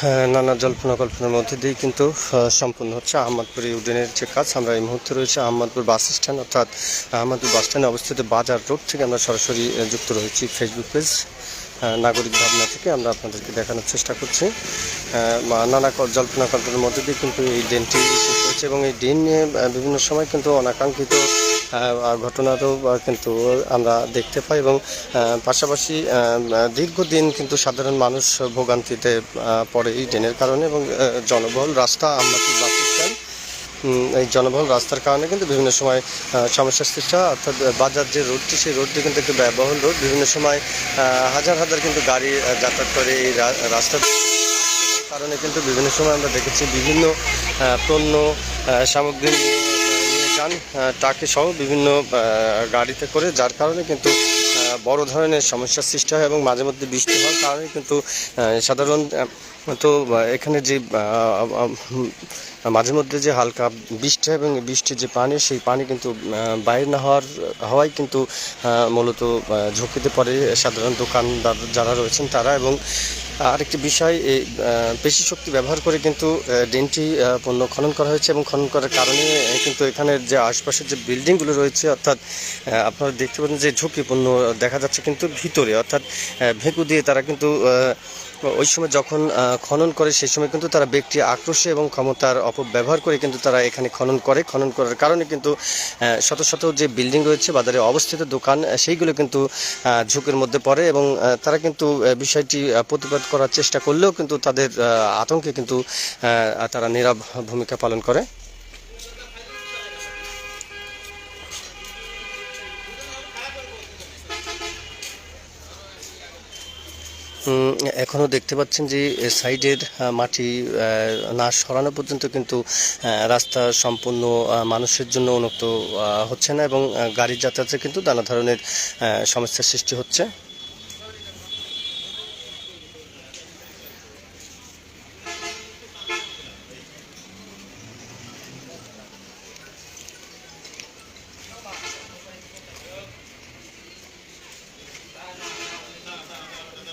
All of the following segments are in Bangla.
হ্যাঁ, নানা জল্পনা কল্পনার মধ্যে দিয়ে কিন্তু সম্পূর্ণ হচ্ছে আহমদপুর ইউডেনের যে কাজ। আমরা এই মুহূর্তে রয়েছে আহমদপুর বাস স্ট্যান্ড অর্থাৎ আহমদপুর বাস স্ট্যান্ডে অবস্থিত বাজার রোড থেকে আমরা সরাসরি যুক্ত রয়েছি ফেসবুক পেজ নাগরিক ভাবনা থেকে। আমরা আপনাদেরকে দেখানোর চেষ্টা করছি। নানা জল্পনা কল্পনার মধ্যে দিয়ে কিন্তু এই ড্রেনটি হয়েছে এবং এই ড্রেন নিয়ে বিভিন্ন সময় কিন্তু অনাকাঙ্ক্ষিত ঘটনারও কিন্তু আমরা দেখতে পাই এবং পাশাপাশি দীর্ঘদিন কিন্তু সাধারণ মানুষ ভোগান্তিতে পড়ে এই ড্রেনের কারণে এবং জনবহুল রাস্তা আমরা বাস স্ট্যান্ড উম, এই জনবহুল রাস্তার কারণে কিন্তু বিভিন্ন সময় সমস্যার সৃষ্টি হয়। অর্থাৎ বাজার যে রোডটি সেই রোডটি কিন্তু একটি ব্যয়বহুল রোড। বিভিন্ন সময় হাজার হাজার কিন্তু গাড়ি যাতায়াত করে এই রাস্তা কারণে কিন্তু বিভিন্ন সময় আমরা দেখেছি বিভিন্ন পণ্য সামগ্রী যান ট্রাকে সহ বিভিন্ন গাড়িতে করে, যার কারণে কিন্তু বড় ধরনের সমস্যার সৃষ্টি হয় এবং মাঝে মধ্যে বৃষ্টি হওয়ার কারণে কিন্তু সাধারণ তো এখানে যে মাঝে মধ্যে যে হালকা বৃষ্টি এবং বৃষ্টির যে পানি, সেই পানি কিন্তু বাইরে না হওয়ার, হওয়ায় কিন্তু মূলত ঝুঁকিতে পড়ে সাধারণ দোকানদার যারা রয়েছেন তারা এবং আরেকটি বিষয় এই পেশি শক্তি ব্যবহার করে কিন্তু ড্রেনটি পণ্য খনন করা হয়েছে এবং খনন করার কারণে কিন্তু এখানের যে আশপাশের যে বিল্ডিংগুলো রয়েছে, অর্থাৎ আপনারা দেখতে পাচ্ছেন যে ঝুঁকিপূর্ণ দেখা যাচ্ছে কিন্তু ভিতরে, অর্থাৎ ভেঁকু দিয়ে তারা কিন্তু ওই সময় যখন খনন করে সেই সময় কিন্তু তারা ব্যক্তি আক্রোশে এবং ক্ষমতার অপব্যবহার করে কিন্তু তারা এখানে খনন করে। খনন করার কারণে কিন্তু শত শত যে বিল্ডিং রয়েছে, বাজারে অবস্থিত দোকান সেইগুলো কিন্তু ঝুঁকির মধ্যে পড়ে এবং তারা কিন্তু বিষয়টি প্রতিবাদ করার চেষ্টা করলেও কিন্তু তাদের আতঙ্কে কিন্তু তারা নীরব ভূমিকা পালন করে। এখনও দেখতে পাচ্ছেন যে সাইডের মাটি না সরানো পর্যন্ত কিন্তু রাস্তা সম্পূর্ণ মানুষের জন্য উন্মুক্ত হচ্ছে না এবং গাড়ির যাতায়াতে কিন্তু নানা ধরনের সমস্যার সৃষ্টি হচ্ছে হ্যাঁ ঘুরাবো ওই কথা আমি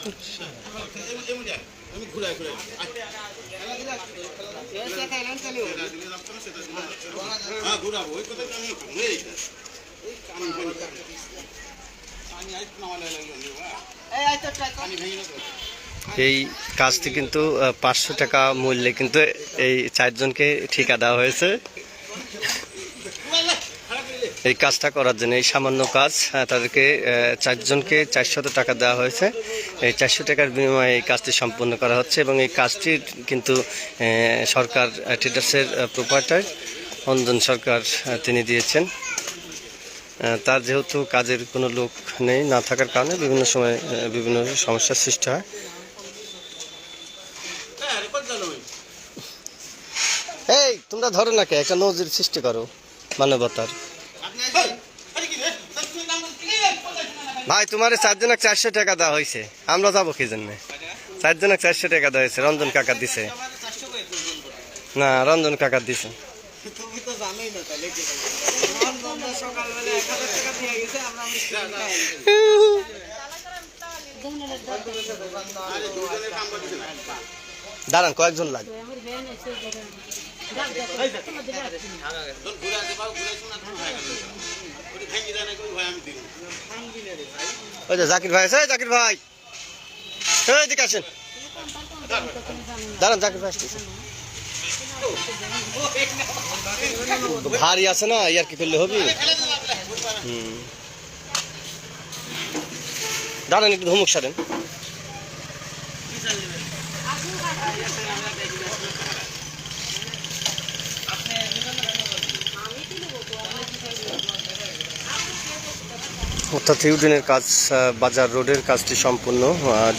এই কাজটি কিন্তু পাঁচশো টাকা মূল্যে কিন্তু এই চারজনকে ঠিকা দেওয়া হয়েছে। এই কাজটা করার জন্য, এই সামান্য কাজ তাদেরকে চারজনকে চারশত টাকা দেওয়া হয়েছে। এই চারশো টাকার বিনিময়ে এই কাজটি সম্পন্ন করা হচ্ছে এবং এই কাজটি কিন্তু সরকার ট্রেডার্সের প্রোপার্টার অঞ্জন সরকার তিনি দিয়েছেন। তার যেহেতু কাজের কোনো লোক নেই, না থাকার কারণে বিভিন্ন সময় বিভিন্ন সমস্যার সৃষ্টি হয় হ্যাঁ। এই, তোমরা ধরো না কে, একটা নজির সৃষ্টি করো মানবতার। ভাই, তোমার চারজনক চারশো টাকা দেওয়া হয়েছে। আমরা যাব কি জন্য? চারজনক চারশো টাকা দেওয়া হয়েছে, রঞ্জন কাকা দিছে। আমার 400 করে তুলবেন না, রঞ্জন কাকা দিছে। তুমি তো জানোই না তাহলে কি আমরা সকালবেলা 1000 টাকা দিয়ে গেছে আমরা মিষ্টি খাই আরে দুজনের কাম করতেছে না দাঁড়ান, কয়েকজন লাগে জাকির ভাই আছে জাকির ভাই। এই দিকে আসেন। দাঁড়ান, জাকির ভাই ভারী আছে না, ইয়ার কি করলে হবে? দাঁড়ান, একটু ধমক সারেন। অর্থাৎ ইউডেনের কাজ বাজার রোডের কাজটি সম্পূর্ণ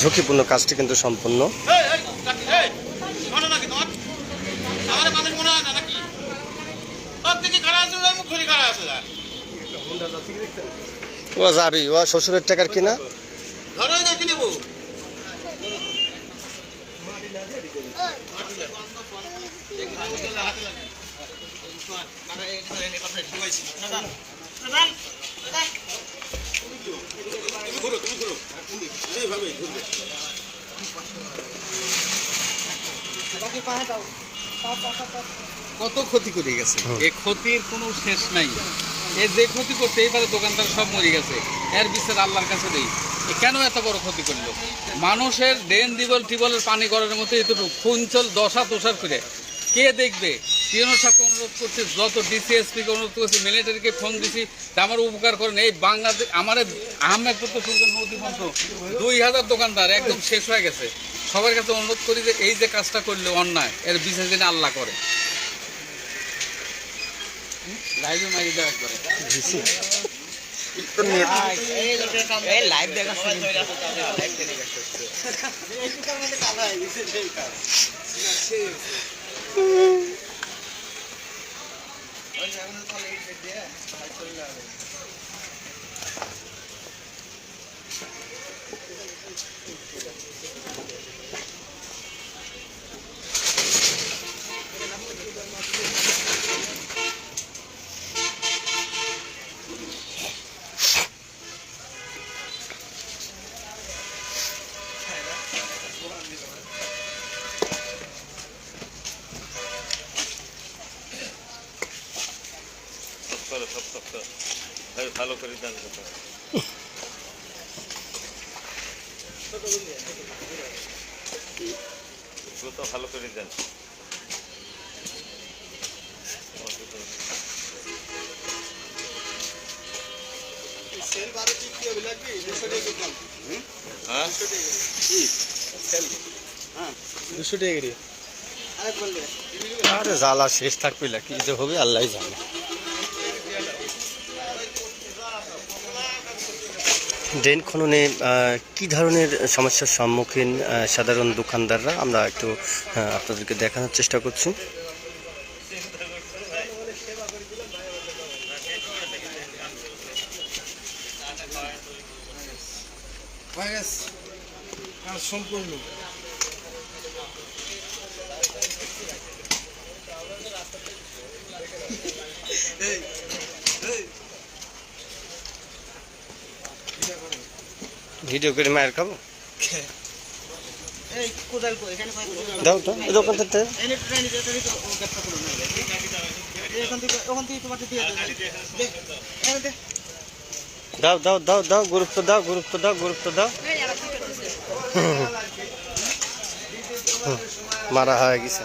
ঝুঁকিপূর্ণ কাজটি কিন্তু সম্পূর্ণ। ও যাবি ও শ্বশুরের টাকার কিনা? ধরো কত ক্ষতি করে গেছে? এই ক্ষতির কোনো শেষ নাই। এ যে ক্ষতি করতে এইবারে দোকানদার সব মরে গেছে। এর বিচার আল্লাহর কাছে এ কেন এত বড় ক্ষতি করল? মানুষের ড্রেন দিবল টিবলের পানি করার মতো এতটুকু। খুঞ্চল দশা তোষার করে। কে দেখবে? সাহেবকে অনুরোধ করছে যত ডিসিএসপিকে অনুরোধ করছি মিলিটারিকে ফোন দিছি তা আমার উপকার করেন। এই বাংলাদেশ আমার আহমেদপুর তো সুন্দর নদী পর্যন্ত দুই হাজার দোকানদার একদম শেষ হয়ে গেছে। সবার কাছে অনুরোধ করি যে এই যে কাজটা করলে অন্যায় এর বিশেষ দিনে আল্লাহ করে। লাইভে মারি দেওয়া একবারে। করো ভালো করে দেন কথা। তো ভালো করে দেন হ্যাঁ? দুশো টাকা করে। আরে জ্বালা শেষ থাকবে না কি যে হবে আল্লাহ জানে। ড্রেন খননে কি ধরনের সমস্যার সম্মুখীন সাধারণ দোকানদাররা? আমরা একটু আপনাদেরকে দেখানোর চেষ্টা করছি। সম্পূর্ণ ভিডিও করে মায়ের খাব। দাও তো দোকান থেকে। দাও দাও দাও দাও গুরুত্ব দাও গুরুত্ব দাও গুরুত্ব দাও। মারা হয়ে গেছে।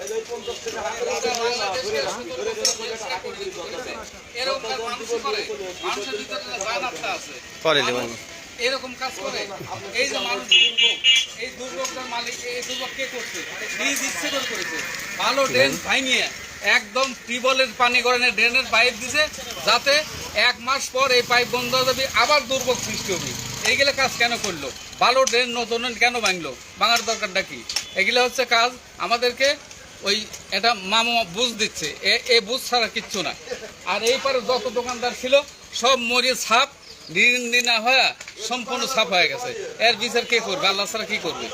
দেবেন এরকম কাজ করে। এই যে মানুষ দুর্ভোগ এই দুর্ভোগটার মালিক এই দুর্ভোগ কে করছে? নিজ ইচ্ছে করে করেছে। ভালো ড্রেন ভাঙিয়ে একদম টিউবওয়েলের পানি গড়ানে ড্রেনের পাইপ দিছে যাতে এক মাস পর এই পাইপ বন্ধ হয়ে যাবে আবার দুর্ভোগ সৃষ্টি হবে। এইগুলো কাজ কেন করল? ভালো ড্রেন নতুন কেন ভাঙলো? ভাঙার দরকারটা কি? এগুলো হচ্ছে কাজ আমাদেরকে ওই এটা মামা বুঝ দিচ্ছে। এ বুঝ ছাড়া কিচ্ছু না। আর এই পারে যত দোকানদার ছিল, সব মরিয়ে ছাপ দিন না হয়ে সম্পূর্ণ ছাপ হয়ে গেছে। এর বিচার কে করবে? আল্লাহ ছাড়া কি করবে?